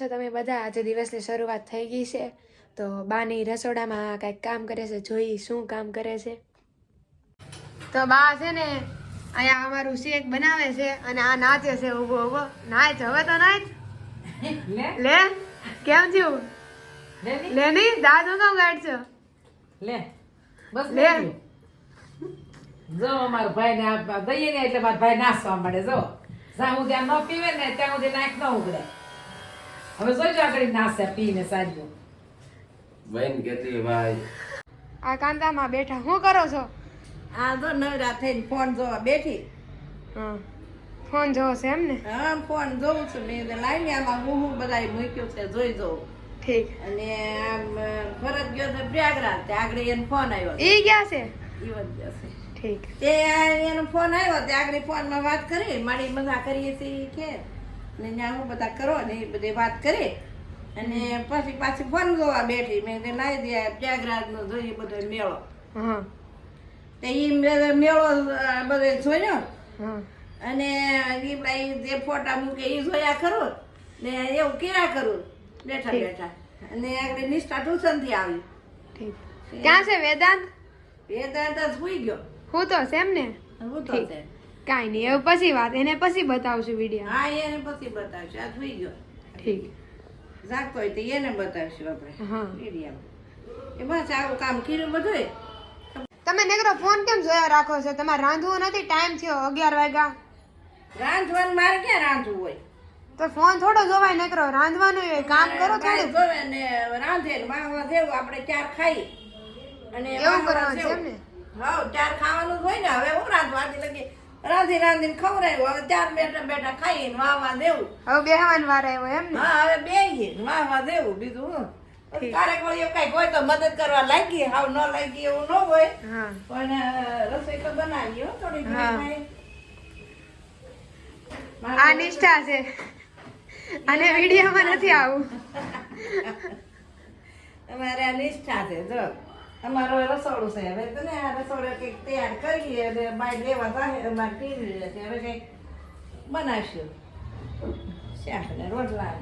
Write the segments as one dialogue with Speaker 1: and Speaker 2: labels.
Speaker 1: છો તમે બધા આજે દિવસની શરૂઆત થઈ ગઈ છે. તો બાની રસોડામાં કંઈક કામ કરે છે જોઈ શું કામ કરે છે. તો બા છે ને અહીંયા અમારું શેક બનાવે છે અને આ નાચે છે ઊભો ઊભો નાચ હવે તો નાચ. લે. કેમ થયું લે નહીં દાદુ કેમ કાઢશો
Speaker 2: લે. બસ
Speaker 1: લે.
Speaker 2: જો અમારા ભાઈ ને દઈએ ને એટલે મારા ભાઈ નાસવા મળે જો. જ્યાં સુધી ન પીવે ને ત્યાં સુધી નાક ન ઉગડે. હવે જોઈજો આગળ નાસે પીને સાંજે
Speaker 3: બહેન કેતી ભાઈ.
Speaker 1: આ કાંદામાં બેઠા શું કરો છો?
Speaker 4: આ જો નવરા થઈને ફોન જોવા બેઠી.
Speaker 1: હા. ફોન જોવો છે એમ ને
Speaker 4: હા ફોન જોઉં છું. મેં કીધું લાઈ ને આમાં હું હું બધા મૂક્યું છે જોઈ જોઉં.
Speaker 1: ઠીક.
Speaker 4: અને આમ ભરત ગયો તો પ્રયાગરાજ તે આગળ એનો ફોન આવ્યો
Speaker 1: ઈ ગયા છે?
Speaker 4: ઈ વધ ગયા છે.
Speaker 1: ઠીક.
Speaker 4: તે એનો ફોન આવ્યો તે આગળ ફોનમાં વાત કરી મારી મજા કરીએ છીએ કે. ને ત્યાં હું બધા કરો ને એ બધી વાત કરી. અને પછી પાછી ફોન જોવા બેઠી. મેં તે લાવી દે પ્રયાગરાજ નો જોઈએ બધો મેળો. તે એ મેળો બધે જોયો. અને એ પેલા જે ફોટા મૂકે એ જોયા ખરું ને એવું કર્યા કરું. બેઠા બેઠા. અને આગળ નિષ્ઠા ટ્યુશનથી આવી
Speaker 1: ક્યાં છે વેદાંત?
Speaker 4: વેદાંત જ સુઈ ગયો.
Speaker 1: હું તો છે એમ ને?
Speaker 4: હું તો છે.
Speaker 1: કાંઈ નહીં. હવે પછી વાત. એને પછી બતાવશું વીડિયો.
Speaker 4: હા એને પછી બતાવશું. આ થઈ ગયો.
Speaker 1: ઠીક.
Speaker 4: જાગતો હોય તો એને બતાવશું આપણે.
Speaker 1: હા.
Speaker 4: વિડીયામાં. એ બસ આવું કામ કર્યું બધું
Speaker 1: તમે નેગરો ફોન કેમ જોયા રાખો છો? તમારે રાંધવું નથી? ટાઈમ થયો અગિયાર વાગ્યા.
Speaker 4: રાંધવાનું મારે ક્યાં રાંધવું હોય?
Speaker 1: તો ફોન થોડો જોવાય નેકરો રાંધવાનું હોય કામ કરો થોડું
Speaker 4: જોવે ને રાંધે ને માવા દેવું આપણે ચાર ખાઈ. અને
Speaker 1: એવું કરવાનું છે એમ ને?
Speaker 4: હા ચાર ખાવાનું હોય ને હવે રાંધી રાંધીને ખવડાવ્યું. હવે ચાર બેઠા બેઠા ખાઈને વાહવા દેવું.
Speaker 1: હવે બેહવાન વાર આવ્યો એમ ને?
Speaker 4: હા હવે બેહીએ ને વાહવા દેવું બીજું હું. ક્યારેક વળી એવું કાંઈક હોય તો મદદ કરવા લાગી હાવ ન લાગી એવું ન હોય. પણ રસોઈ તો બનાવી હો થોડી
Speaker 1: આ નિષ્ઠા છે. અને વિડીયોમાં નથી આવું.
Speaker 4: અમારે આ નિષ્ઠા છે જો. અમારો રસોડું છે. હવે તો ને આ રસોડા કંઈક તૈયાર કરીએ અને બાય લેવા જાય અમારે ટીવી છે. હવે કંઈક બનાવશું. શાક ને રોટલા.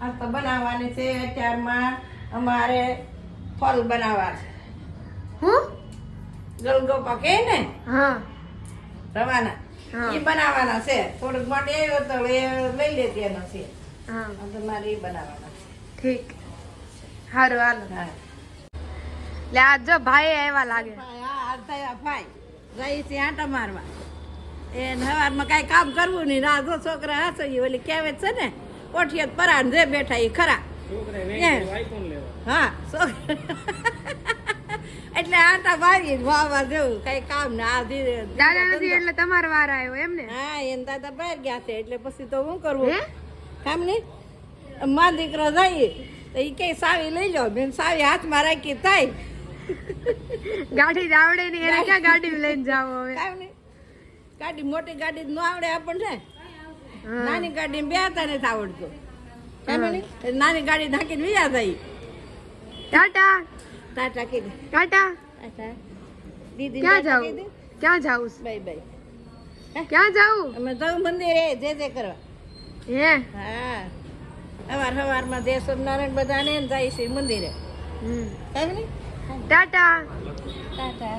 Speaker 4: આ તો બનાવવાની છે અત્યારમાં અમારે ફળ બનાવવા છે.
Speaker 1: હમ
Speaker 4: ગલગોપા કહે ને?
Speaker 1: હા.
Speaker 4: રવાના. એ બનાવવાના છે. થોડુંક માટે આવ્યો તો એ લઈ લેતી એનો છે.
Speaker 1: હા.
Speaker 4: તમારે એ બનાવવાના છે.
Speaker 1: ઠીક. સારું હાલો.
Speaker 4: હા.
Speaker 1: લે આજ જો ભાઈ આવ્યા લાગે.
Speaker 4: ભાઈ, હા, થયા ભાઈ. જાય છે આંટા મારવા. એ સવારમાં કાંઈ કામ કરવું નહીં. ના જો છોકરા હશે એ ઓલી કહેવત છે ને કોઠિયત પરાણ જે બેઠા એ ખરા. હા. એટલે આંટા મારી વાવા જેવું કઈ કામ ના આ ધીરે
Speaker 1: દાદા નથી એટલે તમારો વાર આવ્યો એમ ને?
Speaker 4: હા એમ દાદા બહાર ગયા છે એટલે પછી તો હું કરવું
Speaker 1: હે?
Speaker 4: કામ નહીં? મા દીકરો જાય તો એ કઈ સાવી લઈ લો બેન સાવી હાથમાં રાખી થાય.
Speaker 1: ગાડી આવડે નહીં એને ક્યાં ગાડી લઈને જાવ હવે?
Speaker 4: ગાડી મોટી ગાડી ન આવડે આપણને. નાની ગાડી બે હતા નથી આવડતું. નાની ગાડી નાખીને બીજા થઈ.
Speaker 1: ટાટા.
Speaker 4: ટાટા કીધું. ટાટા. દીદી
Speaker 1: ક્યાં જાવ ક્યાં જાવ
Speaker 4: બાય બાય.
Speaker 1: ક્યાં જાવ
Speaker 4: અમે જવું મંદિરે જે જે કરવા.
Speaker 1: હે?
Speaker 4: હા. સવાર સવારમાં જય સોમનારાયણ બધાને જાય છે મંદિરે.
Speaker 1: હમ.
Speaker 4: કામ નહીં
Speaker 1: ટાટા
Speaker 4: ટાટા